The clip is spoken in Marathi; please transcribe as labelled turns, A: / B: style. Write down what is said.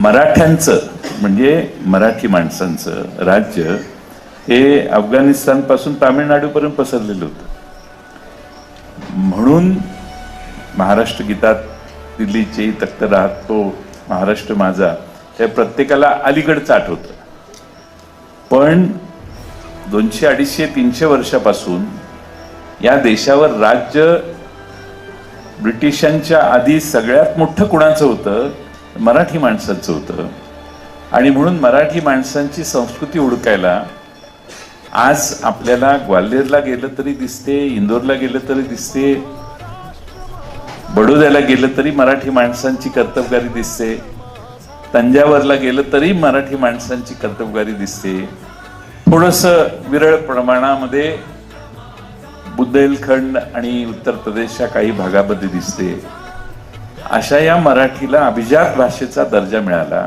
A: मराठ्यांचं म्हणजे मराठी माणसांचं राज्य हे अफगाणिस्तानपासून तामिळनाडूपर्यंत पसरलेलं होतं. म्हणून महाराष्ट्र गीतात दिल्लीचे तख्त राहतो महाराष्ट्र माझा हे प्रत्येकाला अलीकडचं आठवतं पण दोनशे अडीचशे तीनशे वर्षापासून या देशावर राज्य ब्रिटिशांच्या आधी सगळ्यात मोठं कुणाचं होतं? मराठी माणसाचं होतं. आणि म्हणून मराठी माणसांची संस्कृती ओळखायला आज आपल्याला ग्वाल्हेरला गेलं तरी दिसते इंदोरला गेलं तरी दिसते बडोद्याला गेलं तरी मराठी माणसांची कर्तबगारी दिसते तंजावरला गेलं तरी मराठी माणसांची कर्तबगारी दिसते. थोडस विरळ प्रमाणामध्ये बुंदेलखंड आणि उत्तर प्रदेशच्या काही भागामध्ये दिसते. अशा या मराठीला अभिजात भाषेचा दर्जा मिळाला.